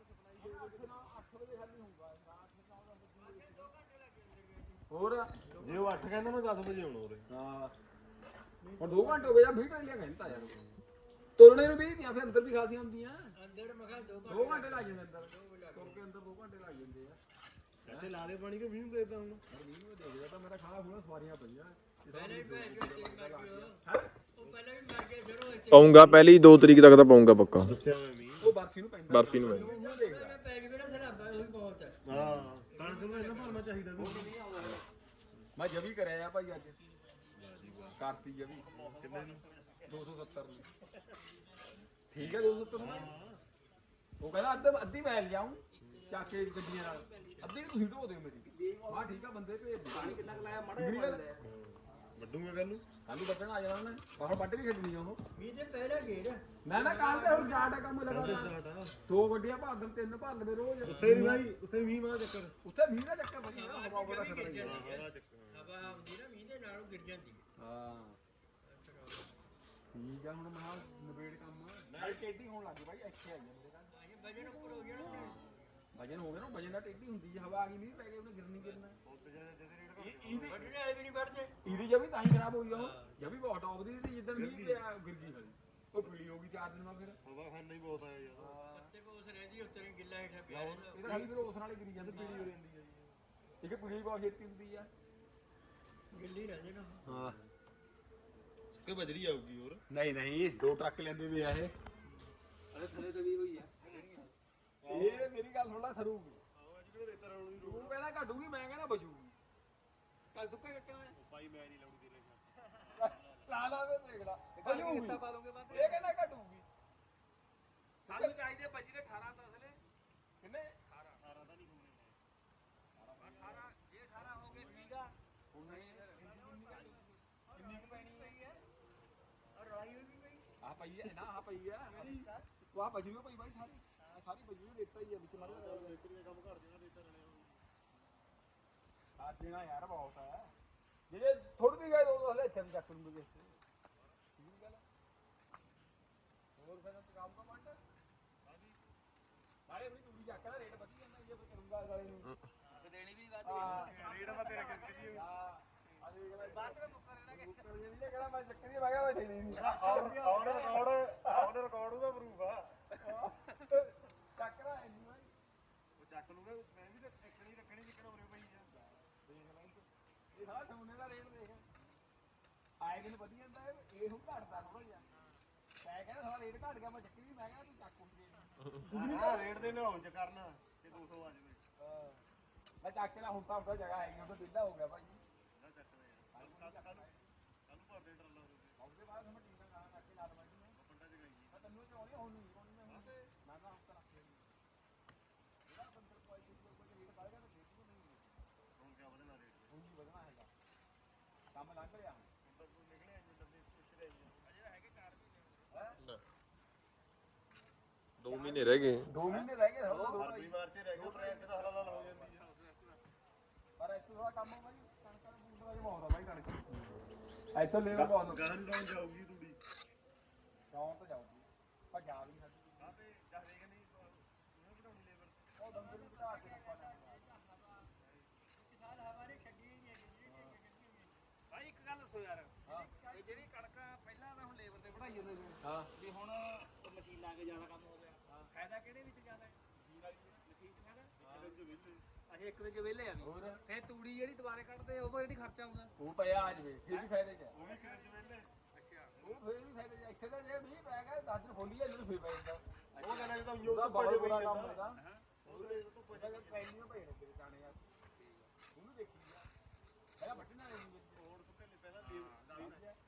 ਸਪਲਾਈ ਦੇ ਦੇ। 8 ਵਜੇ ਖਾਲੀ ਹੋਊਗਾ ਰਾਤ ਨੂੰ 9 ਵਜੇ ਹੋਰ? ਜੇ ਉਹ 8 ਕਹਿੰਦਾ ਮੈਂ 10 ਵਜੇ ਆਉਣਾ ਉਰੇ। ਹਾਂ। ਹੁਣ 2 ਘੰਟੇ ਹੋ ਗਏ ਜਾਂ 20 ਘੰਟੇ ਲਿਆ ਕਹਿੰਦਾ ਯਾਰ। ਤੁਰਨੇ ਨੂੰ ਵੀ ਦੀਆਂ ਫਿਰ ਅੰਦਰ ਵੀ ਖਾਸੀਆਂ ਹੁੰਦੀਆਂ। ਅੰਦਰ ਮਖਾ ਦੋ 2 ਘੰਟੇ ਲੱਗ ਜਾਂਦੇ ਅੰਦਰ। ਤੁਰ ਕੇ ਅੰਦਰ 2 ਘੰਟੇ ਲੱਗ ਜਾਂਦੇ ਆ। ਕਹਿੰਦੇ ਲਾ ਦੇ ਪਾਣੀ ਕਿ ਮੀਂਹ ਦੇਦਾ ਹੁਣ? ਪਰ ਮੀਂਹ ਨੂੰ ਦੇਖਦਾ ਤਾਂ ਮੇਰਾ ਖਾਣਾ ਖੂਣਾ ਸਵਾਰੀਆਂ ਪਈਆਂ। ਪਹਿਲੇ ਵੀ ਭੈਣ ਚੋਦ ਤੇਰੀ ਮਰ ਗਈ ਉਹ। ਉਹ ਪਹਿਲਾਂ ਵੀ ਮਰ ਗਏ ਫਿਰ ਉਹ ਇੱਥੇ ਪਾਉਂਗਾ ਪਹਿਲੀ 2 ਤਰੀਕ ਤੱਕ ਤਾਂ ਪਾਉਂਗਾ ਪੱਕਾ। ਦੱਸਿਆ ਮੈਂ ਮੀਂਹ ਉਹ ਬਰਫੀ ਨੂੰ ਪੈਂਦਾ। ਬਰਫੀ ਨੂੰ ਮੈਨੂੰ ਮੂੰਹ ਦੇਖਦਾ ਮੈਂ ਪੈ ਗਈ ਮੇਰਾ ਸਲਾਬਾ ਉਹੀ ਬਹੁਤ ਹੈ। ਹਾਂ ਕਣਕ ਨੂੰ ਇਹਨਾਂ ਭਰਮਾ ਚਾਹੀਦਾ ਵੀ ਮੈਂ ਜਵੀ ਕਰਿਆ ਆ ਭਾਈ ਅੱਜ। ਕਰਤੀ ਜਵੀ। ਕਿੰਨੇ ਨੂੰ? 270 ਨੂੰ ਠੀਕ ਹੈ 270 ਨੂੰ? ਉਹ ਕਹਿੰਦਾ ਅੱਧ ਅੱਧੀ ਮੈਂ ਲਿਆਉਂ ਚੱਕ ਕੇ ਗੱਡੀਆਂ ਨਾਲ। ਅੱਧੀ ਤੁਸੀਂ ਢੋ ਦਿਓ ਮੇਰੀ। ਹਾਂ ਠੀਕ ਆ ਬੰਦੇ ਭੇਜ ਦਿਓ। ਪਾਣੀ ਕਿੰਨਾ ਲਾਇਆ? ਮੜਾ ਵੱਡੂਗਾ ਕੱਲ ਨੂੰ ਕੱਲ ਨੂੰ ਵੱਢਣ ਆ ਜਾਣਾ ਉਹਨੇ ਬਾਹਰ ਵੱਢ ਵੀ ਛੱਡਣੀ ਆ ਉਹਨੂੰ। ਮੀਂਹ ਦੇ ਪਹਿਲੇ ਗੇੜ ਨਾ ਨਾ ਕੱਲ ਤੇ ਹੁਣ ਜਾਟ ਕੰਮ ਲਗਾ ਸਟਾਰਟ ਆ। ਦੋ ਗੱਡੀਆਂ ਭਰ ਦੇਣ ਤਿੰਨ ਭਰ ਲਵੇ ਰੋਜ਼। ਉੱਥੇ ਵੀ ਭਾਈ ਉੱਥੇ ਮੀਂਹ ਮਾ ਚੱਕਰ। ਉੱਥੇ ਮੀਂਹ ਦਾ ਚੱਕਰ ਬਣੀ ਹਵਾ ਬੜਾ ਖਤਰਾ ਹੀ ਆ। ਉਹਦਾ ਚੱਕਰ। ਹਵਾ ਆਉਂਦੀ ਨਾ ਮੀਂਹ ਦੇ ਨਾਲ ਉਹ ਗਿਰ ਜਾਂਦੀ ਹਾਂ। ਠੀਕ ਆ ਹੁਣ ਮਹਾ ਨਵੇੜ ਕੰਮ। ਨਾਲ ਟੇਢੀ ਹੋਣ ਲੱਗ ਗਈ ਬਾਈ ਇੱਥੇ ਆਈ ਆ ਮੇਰੇ ਘਰ। ਵਜਨ ਉੱਪਰ ਹੋ ਗਿਆ ਨਾ ਵਜਨ ਹੋ ਗਿਆ ਨਾ ਵਜਨ ਦਾ ਟੇਢੀ ਹੁੰਦੀ ਜੇ ਹਵਾ ਆ ਗਈ ਮੀਂਹ ਪੈ ਗਿਆ ਉਹਨੇ ਗਿਰਨੀ ਗਿਰਨਾ। ਇਹ- ਇਹਦੀ ਵੱਢਣੇ ਵਾਲੇ ਵੀ ਨਹੀਂ ਵੱਢਦੇ ਇਹਦੀ ਜਮੀ ਤਾਂ ਹੀ ਖਰਾਬ ਹੋਈ ਉਹ। ਜਮੀ ਬਹੁਤ ਟੌਪ ਦੀ ਸੀ ਜਿੱਦਣ ਮੀਂਹ ਪਿਆ ਗਿਰ ਗਈ ਸਾਲੀ। ਉਹ ਪੀਲੀ ਹੋ ਗਈ ਚਾਰ ਦਿਨ ਬਾਅਦ ਫਿਰ। ਹਵਾ ਖਾਨਾ ਹੀ ਬਹੁਤ ਆਇਆ ਯਾਰ। ਪੱਤੇ ਕੋਸ ਰਹਿੰਦੀ ਉੱਤੇ ਗਿੱਲਾ ਹੇਠਾਂ ਪਿਆ ਰਹਿੰਦਾ। ਇਹ ਤਾਂ ਫਿਰ ਉਸ ਨਾਲ ਹੀ ਗਿਰੀ ਜਾਂਦੀ ਪੀਲੀ ਹੋ ਜਾਂਦੀ ਆ ਇੱਕ ਪੀਲੀ ਬਹੁਤ ਛੇਤੀ ਹੁੰਦੀ ਆ। ਗਿੱਲੀ ਰਹਿੰਦੇ ਨਾ ਹਾਂ। ਕਿ ਬਜਰੀ ਆਊਗੀ ਹੋਰ। ਨਹੀਂ ਨਹੀਂ ਦੋ ਟਰੱਕ ਲੈਂਦੇ ਵੀ ਆ ਇਹ। ਅਰੇ ਥੱਲੇ ਤੇ ਵੀ ਹੋਈ ਆ। ਇਹ ਮੇਰੀ ਗੱਲ ਸੁਣ ਲੈ ਸਰੂਗੀ ਤੂੰ ਕਹਿੰਦਾ ਘਟੂਗੀ ਮੈਂ ਕਹਿੰਦਾ ਬਚੂਗੀ। ਕੱਲ ਸੁੱਕੇ ਕੱਕੇ ਮੈਂ ਭਾਈ ਮੈਂ ਨਹੀਂ ਲਾਉਣੀ ਤੇਰੇ ਲਾ ਲਾ ਦੇ ਦੇਖ ਲਾ। ਬਚੂਗੀ। ਪਾ ਦੋਗੇ ਬਾਅਦ ਇਹ ਕਹਿੰਦਾ ਘਟੂਗੀ। ਸਾਨੂੰ ਚਾਹੀਦੇ ਭਾਜੀ ਨੇ 18 ਤਸਲੇ ਕਿੰਨੇ? 18 ਜੇ 18 ਹੋ ਗਏ ਠੀਕ ਆ। ਕਿੰਨੀ ਕੁ ਪੈਣੀ ਹੈ ਔਰ ਰਾਈ ਹੋਈ ਵੀ ਪਈ। ਆ ਪਈ ਹੈ ਨਾ ਆ ਪਈ ਹੈ ਉਹ ਆ ਬਜੀ ਵੀ ਪਈ ਬਾਈ ਸਾਰੀ। ਸਾਰੀ ਬਜੀ ਵੀ ਦਿੱਤਾ ਹੀ ਹੈ ਵਿੱਚ ਮਰ ਰੇਤਰੀ ਦੇ ਕੰਮ ਘਰ ਦੇਣਾ ਰੇਤਾ ਰਲੇ ਆ ਦੇਣਾ ਯਾਰ ਬਹੁਤ ਹੈ ਜਿਹੜੇ ਥੋੜੀ ਵੀ ਗਏ ਉਹ ਹਲੇ ਇੱਥੇ ਨੂੰ ਚੱਕ ਲੂਗੇ ਠੀਕ ਗੱਲ ਹੋਰ ਫਿਰ ਕੰਮ ਤਾਂ ਬੰਦ ਨਾਲੇ ਵੀ ਤੂੜੀ ਚੱਕ ਲੈ ਰੇਟ ਵਧੀ ਜਾਂਦਾ ਇਹ ਫਿਰ ਕਰੂੰਗਾ ਵਾਲੇ ਨੂੰ ਦੇਣੀ ਵੀ ਵੱਧ ਹਾਂ ਰੇਟ ਵਾ ਤੇਰੇ ਕਿਸ ਕਿਸ ਹਾਂ ਆ ਮੈਂ ਮੈਂ ਮੈਂ ਔਰ ਰਿਕਾਰਡ ਉਹਦਾ ਪ੍ਰੂਫ ਆ ਚੱਕ ਲੈ ਇੰਨੀ ਬਾਈ ਉਹ ਚੱਕ ਲੂਗਾ ਮੈਂ ਵੀ ਤਾਂ ਟੈਕਣੀ ਰੱਖਣੀ ਜਿੱਕਣ ਉਰੇ ਪਈ ਆ। ਦੇਖ ਲੈ ਇਹ ਸਾਰਾ ਸੋਨੇ ਦਾ ਰੇਟ ਦੇਖ। ਆਏ ਦਿਨ ਵਧੀ ਜਾਂਦਾ ਹੈ, ਇਹ ਹੁਣ ਘਟਦਾ ਥੋੜਾ ਜਿਹਾ। ਮੈਂ ਕਹਿੰਦਾ ਸਾਰਾ ਰੇਟ ਘਟ ਗਿਆ ਮੈਂ ਚੱਕਰੀ ਮੈਂ ਕਹਿੰਦਾ ਤੂੰ ਚੱਕ ਉੱਠ ਹਾਂ ਰੇਟ ਦੇ ਨਾਲ ਚ ਕਰਨਾ ਤੇ 200 ਆ ਜਾਵੇ। ਮੈਂ ਚੱਕ ਕੇ ਨਾ ਹੁਣ ਤਾਂ ਉਹਦਾ ਜਗ੍ਹਾ ਹੈਗੀ ਉਹ ਤਾਂ ਵਿਹਲਾ ਹੋ ਗਿਆ ਭਾਈ ਨਾ ਚੱਕ ਲੈ ਯਾਰ। ਕੱਲ ਕੱਲ ਕੱਲ ਭਰ ਦੇ ਟਰਾਲਾ ਉਹਦੇ। ਬਾਅਦ ਮੈਂ ਟੀਕਾ ਗਾ ਕਰਕੇ ਲਾ ਦਵਾਂਗੀ। ਮੈਂ ਪਿੰਡਾਂ ਚ ਗਈ। ਮੈਂ ਤੈਨੂੰ ਚਾਹੁੰਦੀ ਹੁਣ ਨਹੀਂ ਹੁਣ ਮੈਂ ਹੁਣ ਤੇ ਮੈਂ ਤਾਂ ਹਫਤਾ ਰੱਖ ਲਿਆ ਜਿਹੜਾ ਬੰਦਰ ਕੋਈ ਕੋਈ ਕੋਈ ਰੇਟ ਵਧੇਗਾ ਤਾਂ ਫੇਰ ਤੂੰ ਨਹੀਂ ਹੁਣ ਕਿਆ ਵਧਣਾ ਰੇਟ ਹੁਣ ਨਹੀਂ ਵਧਣਾ ਹੈਗਾ ਕੰਮ ਲੰਘ ਰਿਹਾ ਹੁਣ ਹੁਣ ਤਾਂ ਕੋਈ ਨਿਕਲਿਆ ਇੰਜ ਡੱਬੇ ਇੱਥੇ ਰਹਿ ਗਏ 2 ਮਹੀਨੇ ਰਹਿ ਗਏ। 2 ਮਹੀਨੇ ਰਹਿ ਗਏ ਸਭ ਤੋਂ। ਫਰਵਰੀ ਮਾਰਚ ਰਹਿ ਗਏ। ਅਪ੍ਰੈਲ ਚ ਤਾਂ ਹਲਾਲ ਹੋ ਜਾਂਦੀ। ਹੈ ਪਰ ਇੱਥੇ ਥੋੜਾ ਕੰਮ ਆ ਬਾਈ। ਕਣਕਾਂ ਦਾ ਬੂਟ ਦਾ ਜਿਹਾ ਬਹੁਤ ਆ ਬਾਈ ਕਣਕ। ਇੱਥੇ ਲੇਬਰ ਬਹੁਤ। ਗਾਂ ਗਾਂ ਜਾਊਗੀ ਤੂੜੀ। ਕੌਣ ਤਾਂ ਜਾਊਗੀ। ਪਰ ਜਾ ਵੀ ਨਹੀਂ ਸਕਦੀ। ਆ ਤੇ ਜਾ ਦੇਖ ਨਹੀਂ? ਉਹਨੇ ਬਣਾਉਣੀ ਲੇਬਰ? ਉਹ ਡੰਗਰ ਨੂੰ ਘਟਾ ਕੇ ਰੱਖਣਾ ਭਾਈ ਇੱਕ ਗੱਲ ਦੱਸੋ ਯਾਰ। ਇਹ ਜਿਹੜੀ ਕਣਕ ਪਹਿਲਾਂ ਤਾਂ ਹੁਣ ਲੇਬਰ ਤੇ ਵਧਾਈ ਜਾਂਦੇ ਸੀ। ਹਾਂ। ਵੀ ਹੁਣ ਉਹ ਮਸ਼ੀਨਾਂ ਕੇ ਜ਼ਿਆਦਾ ਕੰਮ ਹੋ ਗਿਆ ਫਾਇਦਾ ਕਿਹੜੇ ਵਿੱਚ ਜ਼ਿਆਦਾ ਹੈ ਮਸ਼ੀਨ ਚ ਫਾਇਦਾ ਦਿਨ ਚ ਵਿਹਲੇ ਅਸੀਂ ਇੱਕ ਚ ਵਿਹਲੇ ਆ ਵੀ। ਹੋਰ? ਫੇਰ ਤੂੜੀ ਜਿਹੜੀ ਦੁਬਾਰੇ ਕੱਢਦੇ ਉਹ ਜਿਹੜੀ ਖਰਚਾ ਆਉਂਦਾ ਉਹ ਪਿਆ ਆ ਜਵੇ ਫਿਰ ਵੀ ਫਾਇਦੇ ਚ। ਉਹ ਵੀ ਸਿਰ ਚ ਵਿਹਲੇ। ਅੱਛਾ। ਉਹ ਫਿਰ ਵੀ ਫਾਇਦੇ ਚ। ਇੱਥੇ ਤਾਂ ਜੇ ਮੀਂਹ ਪੈ ਗਿਆ ਦਸ ਦਿਨ ਖੋਲੀ ਜਾਂਦੇ ਨੂੰ ਫਿਰ ਪੈ ਜਾਂਦਾ। ਉਹ ਕਹਿੰਦਾ ਜਦੋਂ ਯੋਗ ਬਹੁਤ ਭਜੇ ਬੁਰਾ ਪਈ ਕੰਮ ਜਾਂਦਾ। ਹੈਗਾ ਉਹਦੇ ਤੋਂ ਪੈਣੀਆਂ ਪਏ ਨੇ ਤੇਰੇ ਦਾਣੇ ਯਾਰ ਉਹਨੂੰ ਦੇਖੀ ਜਾ ਪਹਿਲਾਂ ਵੱਟਣਾ ਨਹੀਂ ਹੋਰ ਸੁੱਕੇ ਨਹੀਂ ਪਹਿਲਾਂ ਲੇਬ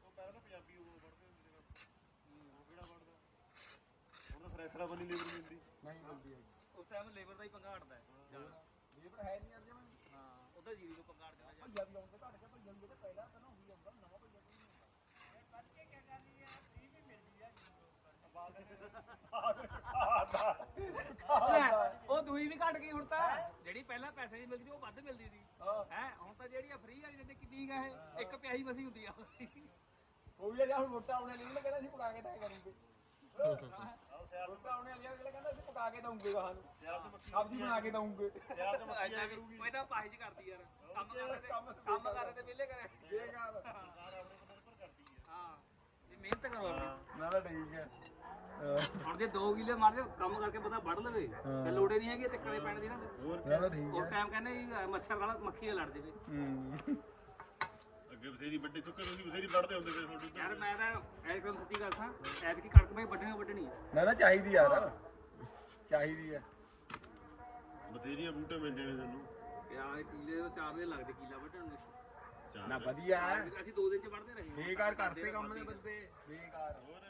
ਉਹ ਪਹਿਲਾਂ ਤਾਂ ਪੰਜਾਬੀ ਉਹ ਪੜਦੇ ਹੁੰਦੇ ਨੇ ਉਹ ਕਿਹੜਾ ਪੜਦਾ ਹੁਣ ਤਾਂ ਫਰੈਸ਼ਰਾ ਬਣੀ ਲੇਬਰ ਮਿਲਦੀ। ਨਹੀਂ ਮਿਲਦੀ ਹੈ ਉਸ ਟਾਈਮ ਲੇਬਰ ਦਾ ਹੀ ਪੰਗਾ ਹਟਦਾ ਹੈ। ਲੇਬਰ ਹੈ ਨਹੀਂ ਅੱਜ ਮੈਂ ਹਾਂ ਉਹਦਾ ਜੀਰੀ ਨੂੰ ਪੰਗਾ ਹਟ ਜਾਂਦਾ। ਭਈਆ ਵੀ ਆਉਂਦੇ ਘੱਟ ਗਿਆ ਭਈਆ ਵੀ ਉਹਦੇ ਪਹਿਲਾਂ ਤਾਂ ਨਾ ਹੋਈ ਆਉਂਦਾ ਨਵਾਂ ਭਈਆ ਕੋਈ ਨਹੀਂ ਆਉਂਦਾ। ਉਹ ਦੂਈ ਵੀ ਘਟ ਗਈ ਹੁਣ ਤਾਂ। ਜਿਹੜੀ ਪਹਿਲਾਂ ਪੈਸੇ ਦੀ ਮਿਲਦੀ ਸੀ ਉਹ ਵੱਧ ਮਿਲਦੀ ਸੀ। ਹਾਂ। ਹੈ ਹੁਣ ਤਾਂ ਜਿਹੜੀ ਆ ਫ੍ਰੀ ਵਾਲੀ ਦਿੰਦੇ ਕਿੰਨੀ ਗਾ ਇਹ ਇੱਕ ਪਿਆਹੀ ਮਸੀ ਹੁੰਦੀ ਆ। ਉਹ ਵੀ ਜਾਂ ਹੁਣ ਮੋਟਾ ਆਉਣੇ ਲਈ ਉਹਨੇ ਕਹਿੰਦਾ ਅਸੀਂ ਪਕਾ ਕੇ ਤਾਂ ਕਰੂਗੇ। ਮੋਟਾ ਆਉਣੇ ਵਾਲੀ ਅਸੀਂ ਪਕਾ ਕੇ ਦਊਂਗੇ ਗਾਹਾਂ ਨੂੰ। ਸਬਜ਼ੀ ਬਣਾ ਕੇ ਦਊਂਗੇ। ਸਿਆਲ ਚ ਮੱਕੀ ਐਦਾਂ ਵੀ ਉਹ ਤਾਂ ਪਾਹੀ ਚ ਕਰਦੀ ਯਾਰ। ਕੰਮ ਕਰਦੇ ਤੇ ਕੰਮ ਕਰਦੇ ਤੇ ਵਿਹਲੇ ਕਰੇ ਬੇਕਾਰ ਸਰਕਾਰ ਆਪਣੇ ਬੰਦੇ ਨਿਰਭਰ ਕਰਦੀ ਹੈ ਹਾਂ। ਇਹ ਮਿਹਨਤ ਕਰੋ ਆਪਣੀ। ਨਾ ਨਾ ਠੀਕ ਹੈ। ਹੁਣ ਜੇ 2 ਕਿਲੇ ਮਾਰ ਜੇ ਕੰਮ ਕਰਕੇ ਬੰਦਾ ਵੱਢ ਲਵੇ। ਤੇ ਲੋੜੇ ਨਹੀਂ ਹੈਗੀ ਟੱਕਰੇ ਪੈਣ ਦੀ ਨਾ। ਹੋਰ ਨਾ ਨਾ ਠੀਕ ਉਸ ਟਾਈਮ ਕਹਿੰਦੇ ਮੱਛਰ ਵਾਲਾ ਮੱਖੀ ਨਾਲ ਲੜ ਜਾਵੇ। ਹੂੰ। ਅੱਗੇ ਬਥੇਰੀ ਵੱਡੇ ਚੁੱਕੇ ਤੁਸੀਂ ਬਥੇਰੀ ਵੱਢਦੇ ਹੁੰਦੇ ਫਿਰ ਤੁਹਾਡੀ ਯਾਰ ਮੈਂ ਤਾਂ ਐਸ ਕੋਲ ਸੱਚੀ ਗੱਲ ਸਾਂ ਐਤਕੀ ਕਣਕ ਮੈਂ ਵੱਢਣੀ ਓ ਵੱਢਣੀ। ਆ ਨਾ ਨਾ ਚਾਹੀਦੀ ਯਾਰ। ਚਾਹੀਦੀ ਹੈ। ਬਥੇਰੀਆਂ ਬੂਟੇ ਮਿਲ ਜਾਣੇ ਤੈਨੂੰ। ਯਾਰ ਕਿਲੇ ਤੋਂ ਚਾਰ ਦੇ ਲੱਗਦੇ ਕਿਲਾ ਵੱਢਣ ਨੂੰ। ਨਾ ਵਧੀਆ ਹੈ। ਅਸੀਂ ਦੋ ਦਿਨ ਚ ਵੱਢਦੇ ਰਹੇ ਬੇਕਾਰ ਕਰਤੇ ਕੰਮ ਦੇ ਬੰਦੇ। ਬੇਕਾਰ। ਹੋਰ।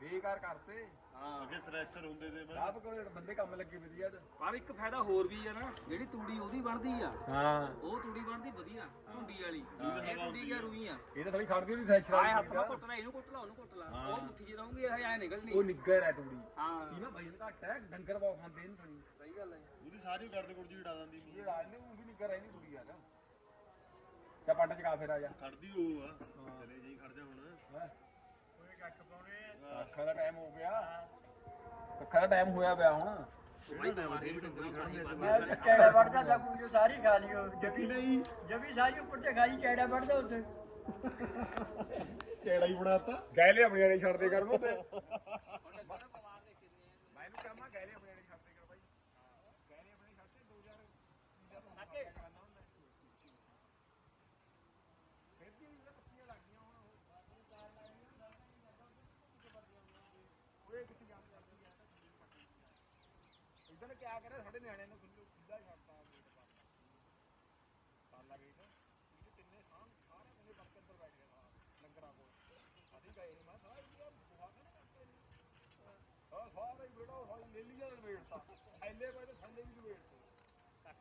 ਬੇਕਾਰ ਕਰਤੇ। ਹਾਂ ਅੱਗੇ ਸਰੈਸਰ ਹੁੰਦੇ ਤੇ ਮੈਂ। ਆਪ ਕੋਲ ਬੰਦੇ ਕੰਮ ਲੱਗੇ ਵਧੀਆ ਤੇ ਪਰ ਇੱਕ ਫਾਇਦਾ ਹੋਰ ਵੀ ਆ ਨਾ ਜਿਹੜੀ ਤੂੜੀ ਉਹਦੀ ਬਣਦੀ ਆ। ਹਾਂ। ਉਹ ਤੂੜੀ ਬਣਦੀ ਵਧੀਆ ਢੁੰਡੀ ਵਾਲੀ। ਇਹ ਢੁੰਡੀ ਗਿਆ ਰੂਈ ਆ। ਇਹ ਤਾਂ ਥੋੜੀ ਖੜਦੀ ਨਹੀਂ ਥ੍ਰੈਸ਼ਰ ਆਏ ਹੱਥ ਨਾਲ ਕੁੱਟ ਲੈ ਇਹਨੂੰ ਕੁੱਟ ਲਾ ਉਹਨੂੰ ਕੁੱਟ ਲਾ। ਉਹ ਮੁੱਠੀ ਜਿਹੀ ਰਹੂਗੀ ਇਹ ਐ ਨਿਕਲਣੀ ਉਹ ਨਿੱਗਰ ਹੈ ਤੂੜੀ। ਹਾਂ। ਇਹਨਾਂ ਭਜਨ ਘੱਟ ਹੈ ਡੰਗਰ ਬਹੁਤ ਖਾਂਦੇ ਇਹਨੂੰ ਥੋੜੀ ਸਹੀ ਗੱਲ ਹੈ ਉਹਦੀ ਸਾਰੀ ਗਰਦ ਗੁਰਜੀ ਉਡਾ ਦਿੰਦੀ ਇਹ ਰਾਜ ਨੇ ਉਹ ਵੀ ਨਿੱਗਰ ਹੈ ਨਹੀਂ ਤੂੜੀ ਯਾਰ। ਚਾ ਪੱਟ ਚ ਕਾ ਫਿਰ ਆ ਜਾ। ਖੜਦੀ ਉਹ ਆ। ਚਲੇ ਜਾਈ ਖੜ ਜਾ ਹੁਣ। ਹੈਂ? ਓਏ ਕੱਖ ਪਾਉਣੇ ਅੱਖਾਂ ਦਾ ਟਾਈਮ ਹੋ ਗਿਆ। ਅੱਖਾਂ ਦਾ ਟਾਈਮ ਹੋਇਆ ਪਿਆ ਹੁਣ। ਕੈੜਾ ਵੜਦਾ ਤਾਂ ਕੋਈ ਸਾਰੀ ਖਾ ਉਹ ਜੱਗੀ ਨਹੀਂ ਜੱਗੀ ਸਾਰੀ ਉੱਪਰ ਤੇ ਖਾਈ ਕੈੜਾ ਵੜਦਾ ਉੱਤੇ ਚੇੜਾ ਹੀ ਬਣਾਤਾ। ਗੈਲੇ ਆਪਣੀ ਵਾਲੀ ਛੱਡ ਦੇ ਕਰ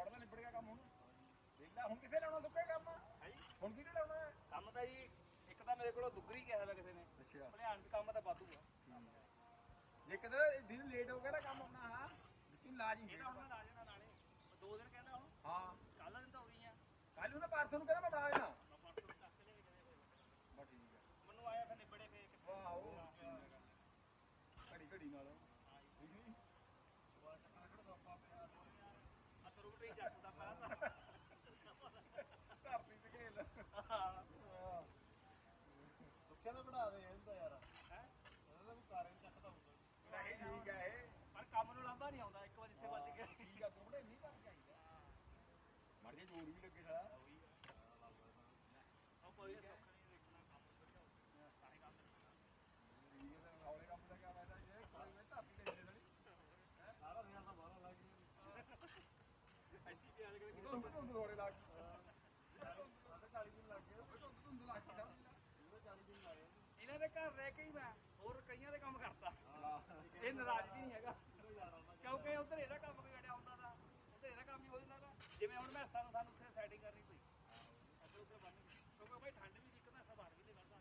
ਥੋੜਾ ਜਿਹਾ ਨਿਬੜ ਗਿਆ ਕੰਮ ਹੁਣ। ਵੇਲਾ ਹੁਣ ਕਿੱਥੇ ਲਾਉਣਾ ਸੁੱਕੇ ਕੰਮ? ਹੁਣ ਕਿੱਥੇ ਲਾਉਣਾ? ਹੈ ਕੰਮ ਤਾਂ ਜੀ ਇੱਕ ਤਾਂ ਮੇਰੇ ਕੋਲ ਦੁੱਗਰੀ ਕਿਹਾ ਵਾ ਕਿਸੇ ਨੇ। ਅੱਛਾ। ਭਲਿਆਣ ਵੀ ਕੰਮ ਤਾਂ ਵਾਧੂ ਆ। ਜੇ ਕਦੇ ਦਿਨ ਲੇਟ ਹੋ ਗਿਆ ਨਾ ਕੰਮ ਆਪਣਾ ਹਾਂ ਵਿੱਚ ਲਾਜ ਹੀ ਇਹ ਤਾਂ ਹੁਣ ਮੈਂ ਲਾ ਜਾਣਾ ਨਾਲੇ। ਦੋ ਦਿਨ ਕਹਿੰਦਾ ਹੁਣ ਹਾਂ। ਕੱਲ ਦਿਨ ਤਾਂ ਹੋ ਕੱਲ ਨੂੰ ਨਾ ਪਰਸੋਂ ਨੂੰ ਕਹਿੰਦਾ ਮੈਂ ਬਣਾ ਦੇਣਾ ਮੈਂ ਪਰਸੋਂ ਨੂੰ ਚੱਕ ਲਿਆ ਕਿਤੇ ਬਸ ਠੀਕ ਹੈ ਮੈਨੂੰ ਆਇਆ ਫਿਰ ਨਿਬੜੇ ਫੇ ਕਿੱਥੇ ਵਾਹ ਉਹ ਘੜੀ ਘੜੀ ਨਾਲ ਠੀਕ ਨਹੀਂ ਆ ਤਰੂ ਤੇ ਚੱਕਦਾ ਪਹਿਲਾਂ ਤਾਂ ਧਰਤੀ ਤੇ ਖੇਲ ਸੁੱਖਿਆ ਨਾ ਬਣਾ ਦੇ ਇਹਦਾ ਯਾਰ ਹੈ ਇਹਨਾਂ ਦਾ ਵੀ ਕਾਰੇ ਚੱਕਦਾ ਹੁੰਦਾ ਨਹੀਂ ਠੀਕ ਹੈ ਇਹ ਪਰ ਕੰਮ ਨੂੰ ਲਾਂਭਾ ਨਹੀਂ ਆਉਂਦਾ ਇੱਕ ਵਾਰ ਜਿੱਥੇ ਵੱਜ ਗਿਆ ਠੀਕ ਆ ਤੂੰ ਬੜੇ ਨਹੀਂ ਕਰ ਚਾਹੀਦਾ ਮਰ ਵੀ ਲੱਗੇ ਸਾਰਾ ਉਹ ਕੋਈ ਨਾ ਨਹੀਂ ਦੇਖਣਾ ਕੰਮ ਵਧੀਆ ਸਾਰੇ ਕੰਮ ਨਹੀਂ ਠੀਕ ਹੌਲੇ ਕੰਮ ਦਾ ਕੀ ਫਾਇਦਾ ਜੇ ਕੋਈ ਮੈਂ ਧਰਤੀ ਤੇ ਦੇ ਦੇਣੀ ਸਾਰਾ ਦਿਨ ਤਾਂ ਬਾਹਰ ਲੱਗ ਗਿਆ ਐਂਟੀ ਪਿਆਰ ਕਰਕੇ ਧੁੰਦ ਧੁੰਦ ਥੋੜੇ ਲੱਗ ਸਾਡੇ 40 ਦਿਨ ਲੱਗ ਗਏ ਧੁੰਦ ਧੁੰਦ ਲੱਗ ਗਈ ਇਹਨਾਂ ਦੇ ਘਰ ਰਹਿ ਕੇ ਹੀ ਮੈਂ ਹੋਰ ਕਈਆਂ ਦੇ ਕੰਮ ਕਰਤਾ। ਇਹ ਨਾਰਾਜ਼ਗੀ ਨਹੀਂ ਹੈਗਾ। ਕਿਉਂਕਿ ਉਧਰ ਇਹਦਾ ਕੰਮ ਕੋਈ ਅੜਿਆ ਹੁੰਦਾ ਦਾ ਉਧਰ ਇਹਦਾ ਕੰਮ ਹੀ ਹੋ ਜਾਂਦਾ ਦਾ ਜਿਵੇਂ ਹੁਣ ਮੈਂ ਸਾਨੂੰ ਸਾਨੂੰ ਉੱਥੇ ਸੈਟਿੰਗ ਕਰਨੀ ਪਈ। ਇੱਧਰ ਉੱਧਰ ਬੰਨ ਕਿਉਂਕਿ ਭਾਈ ਠੰਡ ਵੀ ਇੱਕ ਮੈਂ ਬਾਹਰ ਵੀ ਨਹੀਂ ਵੜਦਾ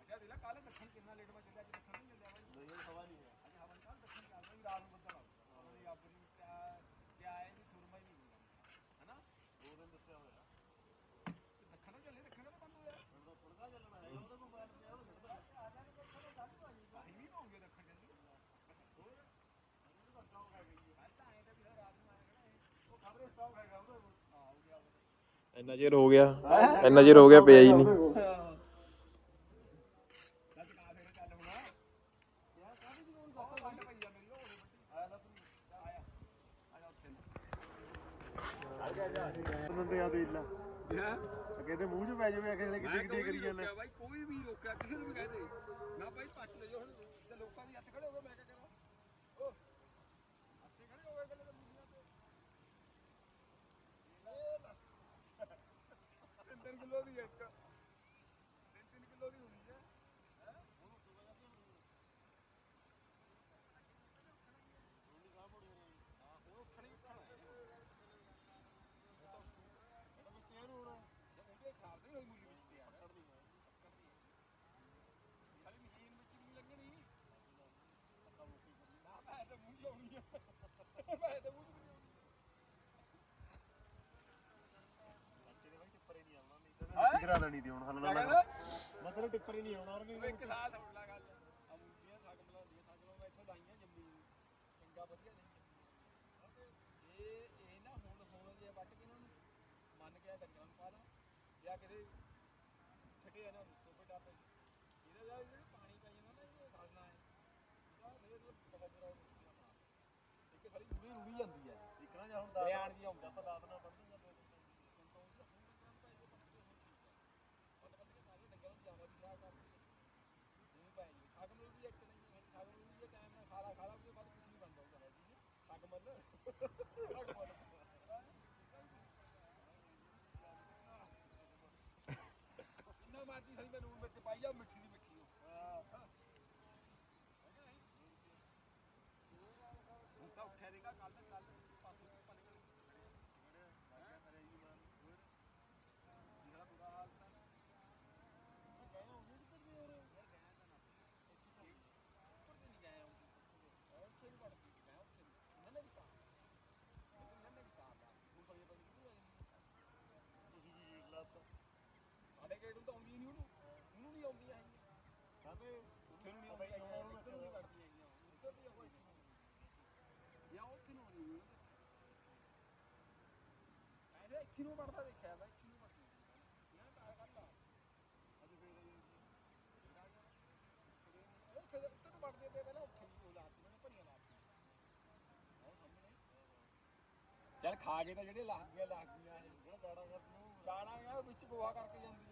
ਅੱਛਾ ਦਿਲਾ ਕੱਲ ਦੱਖਣ ਕਿੰਨਾ ਲੇਟ ਮੈਂ ਚੱਲਿਆ ਅੱਜ ਦੱਖਣ ਨਹੀਂ ਚੱਲਿਆ ਬਾਈ ਨਹੀਂ ਹਵਾ ਨਹੀਂ ਹੈ ਅੱਜ ਹਵਨ ਕੱਲ ਦੱਖਣ ਚੱਲਦਾ ਵੀ ਰਾਤ ਨੂੰ ਬੱਦਲ ਆਉਂਦਾ ਉਹਦੀ ਆਪਣੀ ਕਿਆ ਕਿਆ ਹੈ ਵੀ ਸੁਰਮਾ ਹੀ ਨਹੀਂ ਹੁੰਦਾ ਹੈਨਾ ਦੋ ਦਿਨ ਦੱਸਿਆ ਹੋਇਆ ਤੇ ਦੱਖਣ ਨੂੰ ਚੱਲੇ ਦੱਖਣ ਦਾ ਬੰਦ ਹੋਇਆ ਹੁਣ ਤਾਂ ਪੁੜਕਾ ਚੱਲਣਾ ਹੈ ਉਹਦਾ ਮੋਬਾਈਲ ਪਿਆ ਉਹ ਛੱਡਦਾ ਅਸੀਂ ਵੀ ਹੋਗੇ ਦੱਖਣ ਚੱਲੀ ਹੋਰ ਉਹਦਾ ਸਟਾਕ ਹੈ ਗਈ ਅੱਜ ਤਾਂ ਐਂ ਤਾਂ ਵੀ ਰਾਤ ਨੂੰ ਆਏਗਾ ਨਾ ਇਹ ਉਹ ਖਬਰੇ ਸਟਾਕ ਹੈਗਾ ਉਹਦਾ ਹਾਂ ਹੋ ਗਿਆ ਇੰਨਾ ਚਿਰ ਹੋ ਗਿਆ। ਇੰਨਾ ਚਿਰ ਹੋ ਗਿਆ ਪਿਆ ਹੀ ਨਹੀਂ। ਬੰਦੇ ਆ ਦੇ ਲਾ ਮੂੰਹ 'ਚ ਪੈ ਜਾਵੇ ਅਖੇ ਕਿੱਡੀ ਕਿੱਡੀ ਕਰੀ ਜਾਂਦਾ। ਬਾਈ ਕੋਈ ਵੀ ਰੋਕਿਆ ਕਿਸੇ ਨੂੰ ਵੀ ਕਹਦੇ ਨਾ ਬਾਈ ਪੱਟ ਲਿਓ ਹੁਣ ਤੇ ਲੋਕਾਂ ਦੀ ਹੱਥ ਖੜੇ ਹੋ ਗਏ ਮੈਂ ਕਿਹਾ ਕਰਾਂ ਓ ਹੱਥ ਖੜੇ ਹੋ ਗਏ ਗੱਲੇ ਤੇ ਮੁੰਡੀਆਂ ਤੇ ਤਿੰਨ ਤਿੰਨ ਕਿਲੋ ਦੀ ਇੱਕ ਤਿੰਨ ਤਿੰਨ ਕਿਲੋ ਦੀ ਹੋਣੀ ਹੈ ਹੈ ਹਾਂ ਉਹ ਖਣੀ ਖਾਣਾ ਉਹਦੇ ਖਾਲ ਨਹੀਂ ਹੋਈ ਮੁੱਲੀ ਵਿੱਚ ਤੇ ਯਾਰ ਪੱਕੜਦੀ ਹੈ ਖਾਲੀ ਮਸ਼ੀਨ ਵਿੱਚ ਨਹੀਂ ਲੱਗਣੀ ਨਾ ਮੈਂ ਤਾਂ ਮੂੰਹ ਲਾਉਣੀ ਆ ਮੈਂ ਤਾਂ ਮੂੰਹ ਨਹੀਂ ਲਾਉਣੀ ਬੱਚੇ ਦੇ ਬਾਈ ਟਿੱਪਰ ਹੀ ਨਹੀਂ ਆਉਣਾ ਨਹੀਂ ਤਾਂ ਫਿਕਰਾ ਲੈਣੀ ਦੀ ਹੁਣ, ਹੱਲ ਮੈਂ ਲਾ ਕਹਿੰਦਾ ਮਤਲਬ ਟਿੱਪਰ ਹੀ ਨਹੀਂ ਆਉਣਾ ਉਹਨੇ ਤੂੰ ਇੱਕ ਸਾਲ ਸੁਣ ਲਾ ਗੱਲ। ਆ ਮੁੰਡੀਆਂ ਸੱਗ ਮਲਾਉਂਦੀਆਂ, ਸੱਗ ਮੈਂ ਇੱਥੋਂ ਲਾਈਆਂ ਜੰਮੀ ਨੂੰ। ਚੰਗਾ ਵਧੀਆ ਨਹੀਂ। ਜੰਮੀ ਇਹ ਇਹ ਨਾ ਹੁਣ ਹੁਣ ਜੇ ਵੱਟ ਕੇ ਇਹਨਾਂ ਨੂੰ ਮੰਨ ਗਿਆ ਡੰਗਰਾਂ ਨੂੰ ਪਾ ਲਾ। ਜਾਂ ਕਿਤੇ ਛੱਡੇ ਇਹਨਾਂ ਨੂੰ ਤੋਂ ਬੇਟਾ ਪੈ ਇਹਦਾ ਜਾਂ ਜਿਹੜੇ ਪਾਣੀ ਪੈ ਜਾਂਦਾ ਨਾ ਇਹ ਗਲਣਾ ਹੈ ਇਹਦਾ ਫੇਰ ਬਹੁਤ ਬੁਰਾ ਮੁਸ਼ਕਿਲ ਆ ਮਾਰ ਇੱਕ ਸਾਰੀ ਰੂੜੀ ਰੂੜੀ ਜਾਂਦੀ ਹੈ ਇਕਣਾ ਜਾਂ ਹੁਣ ਦਰਿਆਣ ਦੀ ਆਉਂਦਾ ਆਪਾਂ ਦਾਦ ਨਾਲ ਬੰਦ ਦੂੰਗਾ ਦੋ ਦਿਨ ਇੰਨਾ ਮਾਰਦੀ ਸਹੀ ਮੈਨੂੰ ਵਿੱਚ ਪਾਈ ਜਾ ਮਿੱਠੀ ਦੀ ਮਿੱਠੀ ਉਹ ਹੁਣ ਤਾਂ ਉੱਠਿਆ ਦੇਗਾ ਕੱਲ ਕੱਲ ਪਾਸੋਂ ਪਲ ਗਏ ਜਿਹੜਾ ਬੁਰਾ ਹਾਲ ਤਾਂ ਉੱਪਰ ਤੇ ਨਹੀਂ ਗਏ ਉਹ ਉੱਥੇ ਨੂੰ ਵੜ ਗਈ ਮੈਂ ਉੱਥੇ ਨੂੰ ਨੰਨੇ ਦੀ ਪਾ ਨੰਨੇ ਦੀ ਪਾ ਹੁਣ ਤਾਂ ਇਹ ਬੰਦ ਕਿਉਂ ਆ ਜਾਂਦੀ ਤੁਸੀਂ ਵੀ ਗੀਟ ਲਾਤਾ ਸਾਡੇ ਗੇਟ ਨੂੰ ਤਾਂ ਆਉਂਦੀ ਨਹੀਂ ਉਹਨੂੰ ਉਹਨੂੰ ਨਹੀਂ ਆਉਂਦੀਆਂ ਹੈਗੀਆਂ ਕਹਿੰਦੇ ਉੱਥੇ ਨੂੰ ਨਹੀਂ ਆਉਂਦੀਆਂ ਹੈਗੀਆਂ ਉੱਧਰ ਨੂੰ ਨਹੀਂ ਵੜਦੀਆਂ ਹੈਗੀਆਂ ਉੱਧਰ ਦੀ ਉਹ ਇੱਥੇ ਨੂੰ ਜਾਂ ਉੱਥੇ ਨੂੰ ਆਉਂਦੀ ਹੋਈ ਐਸੇ ਇੱਥੇ ਨੂੰ ਵੜਦਾ ਦੇਖਿਆ ਮੈਂ ਇੱਥੇ ਨੂੰ ਵੜਦੀ ਨਾ ਤਾਂ ਕਰ ਲਾ ਅੱਜ ਫੇਰ ਇਹ ਉੱਥੇ ਦੇ- ਉੱਥੇ ਨੂੰ ਵੜਦੇ ਤੇ ਪਹਿਲਾਂ ਉੱਥੇ ਵੀ ਉਹ ਲਾਤੀ ਉਹਨੇ ਭਰੀਆਂ ਲਾਤੀ ਉਹ ਸਾਹਮਣੇ। ਯਾਰ ਖਾ ਕੇ ਤਾਂ ਜਿਹੜੇ ਲੱਗ ਗਿਆ ਲੱਗ ਇਹ ਜਿਹੜਾ ਜਾੜਾ ਕਰਦੀ ਉਹ ਯਾਰ ਵਿੱਚ ਗੋਹਾ ਕਰਕੇ ਜਾਂਦੀ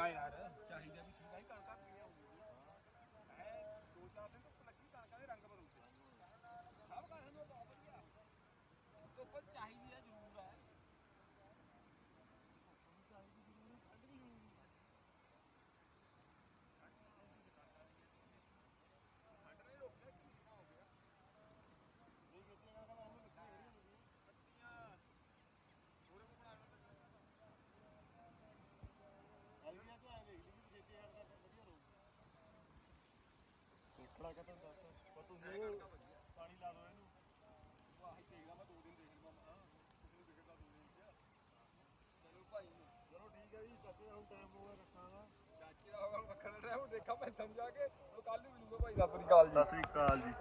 ਚੰਗਾ ਯਾਰ ਚਾਹੀਦਾ ਵੀ ਠੀਕ ਹੈ ਕਣਕਾਂ ਪੀਣੀਆਂ ਹੁੰਦੀਆਂ ਐ ਦੋ ਚਾਰ ਦਿਨ ਧੁੱਪ ਲੱਗੀ ਕਣਕਾਂ ਦੇ ਰੰਗ ਬਦਲਦੇ ਸਭ ਕਾਸੇ ਨੂੰ ਬਹੁਤ ਵਧੀਆ ਧੁੱਪ ਚਾਹੀਦੀ ਹੈ ਜ਼ਰੂਰ ਹੈ ਆਈਡੀਆ ਤੇ ਆਏ ਦੇਖ ਲਈ ਕਿ ਛੇਤੀ ਹਟ ਦਾ ਵਧੀਆ ਰਹੂ ਦੇਖੜਾ ਕਹਤਾ ਦੱਸ ਪਰ ਤੂੰ ਪਾਣੀ ਲਾ ਦੋ ਇਹਨੂੰ ਆਹੀ ਦੇਖਦਾ ਮੈਂ ਦੋ ਦਿਨ ਦੇਖ ਲਵਾਂ ਮੈਂ ਕੁਝ ਨਹੀਂ ਦਿਖਦਾ ਦੋ ਦਿਨ ਚ ਚਲੋ ਭਾਈ ਚਲੋ ਠੀਕ ਹੈ ਜੀ ਚਾਚੇ ਦਾ ਹੁਣ ਟਾਈਮ ਹੋ ਗਿਆ ਰੱਖਾਂਗਾ ਚਾਚੀ ਦਾ ਹੋਗਾ ਵੱਖਰਾ ਰਿਹਾ ਹੁਣ ਦੇਖਾਂ ਮੈਂ ਸਮਝਾ ਕੇ ਉਹ ਕੱਲ ਨੂੰ ਮਿਲੂਗਾ ਭਾਈ ਸਤਿ ਸ੍ਰੀ ਅਕਾਲ ਜੀ ਸਤਿ ਸ੍ਰੀ ਅਕਾਲ ਜੀ।